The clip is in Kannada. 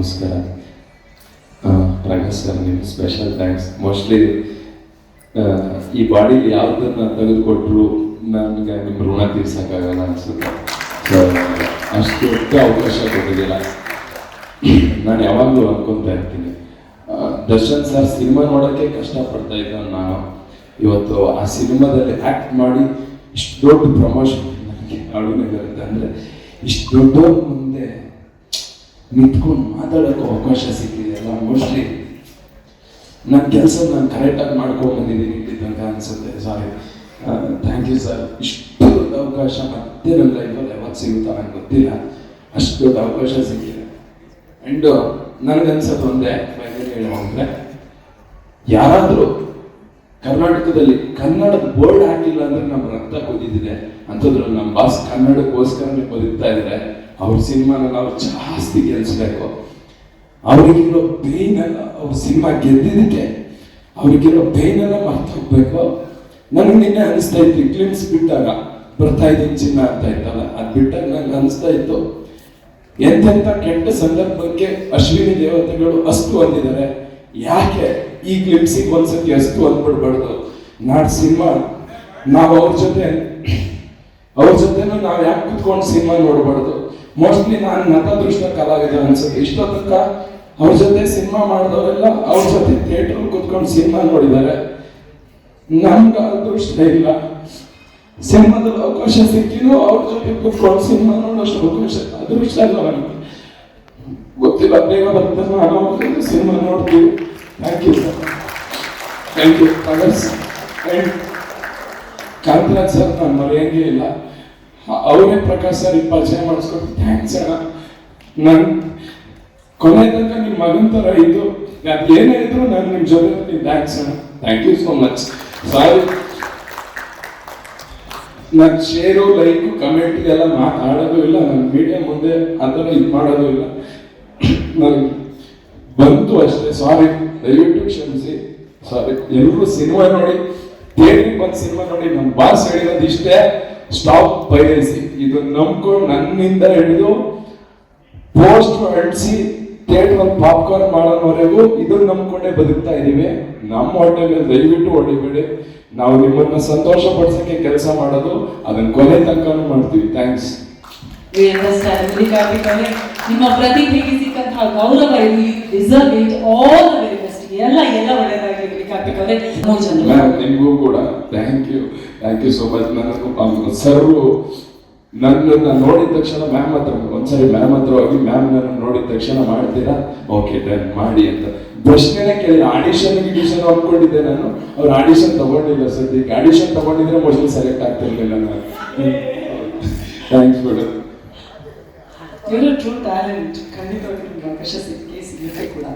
ನಮಸ್ಕಾರ. ರಂಗಸ್ ಸರ್ ಸ್ಪೆಷಲ್ ಥ್ಯಾಂಕ್ಸ್ ಮೋಸ್ಟ್ಲಿ ಈ ಬಾಡಿ ಯಾವುದನ್ನ ತೆಗೆದುಕೊಟ್ರು ನನಗೆ ನಿಮ್ಮ ಋಣ ತೀರ್ಸೋಕ್ಕಾಗಲ್ಲ ಅನ್ಸುತ್ತೆ. ಸೊ ಅಷ್ಟು ದೊಡ್ಡ ಅವಕಾಶ ಕೊಟ್ಟಿದ್ದೀರ? ನಾನು ಯಾವಾಗಲೂ ಅನ್ಕೊತಾ ಇರ್ತೀನಿ. ದರ್ಶನ್ ಸರ್ ಸಿನಿಮಾ ನೋಡೋಕ್ಕೆ ಕಷ್ಟಪಡ್ತಾ ಇದ್ದ ನಾನು. ಇವತ್ತು ಆ ಸಿನಿಮಾದಲ್ಲಿ ಆ್ಯಕ್ಟ್ ಮಾಡಿ ಇಷ್ಟು ದೊಡ್ಡ ಪ್ರಮೋಷನ್ ನನಗೆ ಅಂದರೆ ಇಷ್ಟು ದೊಡ್ಡ ಮುಂದೆ ನಿಂತ್ಕೊಂಡು ಮಾತಾಡೋಕ್ಕೂ ಅವಕಾಶ ಸಿಕ್ಕಿದೆ ಅಲ್ಲ ಮೋಸ್ಟ್ಲಿ ನನ್ನ ಕೆಲಸ ನಾನು ಕರೆಕ್ಟಾಗಿ ಮಾಡ್ಕೊಂಡು ಬಂದಿದ್ದೀನಿ ಅನಿಸುತ್ತೆ ಸಾರಿ ಥ್ಯಾಂಕ್ ಯು ಸರ್ ಇಷ್ಟು ದೊಡ್ಡ ಅವಕಾಶ ಮತ್ತೆ ನನ್ನ ಲೈಫಲ್ಲಿ ಯಾವತ್ತು ಸಿಗುತ್ತಾ ನನಗೆ ಗೊತ್ತಿಲ್ಲ. ಅಷ್ಟು ದೊಡ್ಡ ಅವಕಾಶ ಸಿಕ್ಕಿದೆ. ಆ್ಯಂಡ್ ನನಗನ್ಸೋದು ಒಂದೇ ಹೇಳುವಂದ್ರೆ ಯಾರಾದರೂ ಕರ್ನಾಟಕದಲ್ಲಿ ಕನ್ನಡದ ಬೋರ್ಡ್ ಹಾಕಿಲ್ಲ ಅಂದ್ರೆ ನಮ್ಮ ರಕ್ತ ಕುದಿದಿದೆ ಅಂಥದ್ರಲ್ಲಿ ನಮ್ಮ ಬಾಸ್ ಕನ್ನಡಕ್ಕೋಸ್ಕರನೇ ಬದುಕ್ತಾ ಇದ್ದಾರೆ ಅವ್ರ ಸಿನಿಮಾನ ನಾವು ಜಾಸ್ತಿ ಗೆಲ್ಲಿಸ್ಬೇಕು ಅವ್ರಿಗಿರೋ ಎಲ್ಲ ಅವ್ರ ಸಿನಿಮಾ ಗೆದ್ದಿದ್ದಕ್ಕೆ ಅವ್ರಿಗಿರೋ ಪೇನ್ ಎಲ್ಲ ಮರ್ತು ಹೋಗ್ಬೇಕು. ನನಗೆ ನಿನ್ನೆ ಅನಿಸ್ತಾ ಇತ್ತು ಕ್ಲಿಮ್ಸ್ ಬಿಟ್ಟಾಗ ಬರ್ತಾ ಇದ್ದೀನಿ ಚಿನ್ನ ಅಂತ ಇತ್ತಲ್ಲ, ಅದು ಬಿಟ್ಟಾಗ ನಂಗೆ ಅನಿಸ್ತಾ ಇತ್ತು, ಎಂತೆಂಥ ಕೆಟ್ಟ ಸಂದರ್ಭಕ್ಕೆ ಅಶ್ವಿನಿ ದೇವತೆಗಳು ಅಷ್ಟು ಅಂದಿದ್ದಾರೆ. ಯಾಕೆ ಈ ಕ್ಲಿಪ್ಸ್ ಒಂದ್ಸತಿ ಅಷ್ಟು ಅಂದ್ಬಿಡ್ಬಾರ್ದು? ನಾಡ್ ಸಿನಿಮಾ, ನಾವು ಅವ್ರ ಜೊತೆ, ಅವ್ರ ಜೊತೆನೂ ನಾವು ಯಾಕೆ ಕುತ್ಕೊಂಡು ಸಿನಿಮಾ ನೋಡ್ಬಾರ್ದು? ಮೋಸ್ಟ್ಲಿ ನಾನು ನತದೃಷ್ಟ ಕಲಾವಿದ ಅನ್ಸುತ್ತೆ ಇಷ್ಟೊತ್ತಕ್ಕ ಅವ್ರ ಜೊತೆ ಸಿನಿಮಾ ಮಾಡಿದವರೆಲ್ಲ ಅವ್ರ ಜೊತೆ ಥಿಯೇಟರ್ ಕುತ್ಕೊಂಡು ಸಿನಿಮಾ ನೋಡಿದ್ದಾರೆ ನಮ್ಗೆ ಅದೃಷ್ಟ ಇಲ್ಲ ಸಿನಿಮಾದಲ್ಲಿ ಅವಕಾಶ ಸಿಕ್ಕಿದ್ರು ಅವ್ರ ಜೊತೆ ಕುತ್ಕೊಂಡು ಸಿನಿಮಾ ನೋಡೋಷ್ಟು ಅವಕಾಶ ಅದೃಷ್ಟ ಇಲ್ಲ ನನಗೆ ಗೊತ್ತಿಲ್ಲ ಬೇಗ ಬರ್ತದೆ ನಾನು ಸಿನಿಮಾ ನೋಡ್ತೀವಿ thank you thank you Kantharaj sir ನಾನು ಮರೆಯಂಗೇ ಇಲ್ಲ ಅವರೇ ಪ್ರಕಾಶ್ ಸರ್ ಪರಿಚಯ ಮಾಡಿಸ್ಕೊಟ್ಟು ಥ್ಯಾಂಕ್ಸ್ ಅಣ್ಣ. ನಾನು ಕೊನೆ ತನಕ ನಿಮ್ಮ ಮಗನ ಥರ ಇದ್ದು, ನಾನು ಏನೇ ಇದ್ರು ನಾನು ನಿಮ್ಮ ಜೊತೆ ಥ್ಯಾಂಕ್ಸ್ ಅಣ್ಣ. Thank you so much. Sorry. ನಾನು ಶೇರು ಲೈಕು, ಕಮೆಂಟ್ ಎಲ್ಲ ಮಾತಾಡೋದು ಇಲ್ಲ. ನನ್ನ ಮೀಡಿಯಾ ಮುಂದೆ ಅದನ್ನ ಇದು ಮಾಡೋದು ಇಲ್ಲ. ನಾನು ಬಂತು ಅಷ್ಟೇ. ಸಾರಿ. ದಯವಿಟ್ಟು ಕ್ಷಮಿಸಿ. ಸಾರಿ. ಎಲ್ಲರೂ ಸಿನಿಮಾ ನೋಡಿ ಥಿಯೇಟ್ರಿಗೆ ಬಂದು ಸಿನಿಮಾ ನೋಡಿ. ನಮ್ಮ ಬಾಸ್ ಹೇಳಿರೋದು ಇಷ್ಟೇ. ಸ್ಟಾಪ್ ಪೈರಸಿ ಇದು ನಂಬ್ಕೊಂಡು ನನ್ನಿಂದ ಹಿಡಿದು ಪೋಸ್ಟ್ ಅಂಟಿಸಿ ಥಿಯೇಟರ್ ಒಂದು ಪಾಪ್ಕಾರ್ನ್ ಮಾಡೋವರೆಗೂ ಇದನ್ನ ನಂಬ್ಕೊಂಡೇ ಬದುಕ್ತಾ ಇದ್ದೀವಿ. ನಮ್ಮ ಹೋಟೆಲ್ ದಯವಿಟ್ಟು ಹೊಡಿಬೇಡಿ. ನಾವು ನಿಮ್ಮನ್ನ ಸಂತೋಷ ಪಡಿಸೋಕೆ ಕೆಲಸ ಮಾಡೋದು ಅದನ್ನ ಕೊನೆ ತನಕನೂ ಮಾಡ್ತೀವಿ. ಥ್ಯಾಂಕ್ಸ್ ನಿಮ್ಮ ಪ್ರತಿಭೆಗೆ ಸಿಕ್ಕಂತಹ ಗೌರವ ಇಲ್ಲಿ deserve it all the very best ಎಲ್ಲ ಎಲ್ಲ ಮೂರು ಜನ ಮ್ಯಾಮ್ ನಿಮಗೂ ಕೂಡ thank you thank you so much ನನ್ನ ಸರ್ ನನ್ನನ್ನು ನೋಡಿದ ತಕ್ಷಣ ಮ್ಯಾಮ್ ಹತ್ರ ಒಂದ್ಸರಿ ಮ್ಯಾಮ್ ಹತ್ರ ಹೋಗಿ ಮ್ಯಾಮ್ ನನ್ನ ನೋಡಿದ ತಕ್ಷಣ ಮಾಡ್ತೀರಾ? ಓಕೆ ಡನ್ ಮಾಡಿ ಅಂತ. ಪ್ರಶ್ನೆನೇ ಕೇಳಿ ಆಡಿಷನ್ ಗಿಡಿಷನ್ ಅನ್ಕೊಂಡಿದ್ದೆ ನಾನು. ಅವ್ರು ಆಡಿಷನ್ ತಗೊಂಡಿಲ್ಲ ಸದ್ಯಕ್ಕೆ. ಆಡಿಷನ್ ತಗೊಂಡಿದ್ರೆ ಮೊದಲು ಸೆಲೆಕ್ಟ್ ಆಗ್ತಿರ್ಲಿಲ್ಲ ನಾನು. ಥ್ಯಾಂಕ್ಸ್ ಮೇಡಮ್ ಇವರು ಟ್ರೂ ಟ್ಯಾಲೆಂಟ್ ಅವಕಾಶ ಸಿಕ್ಕೇ ಸಿಗುತ್ತೆ ಕೂಡ.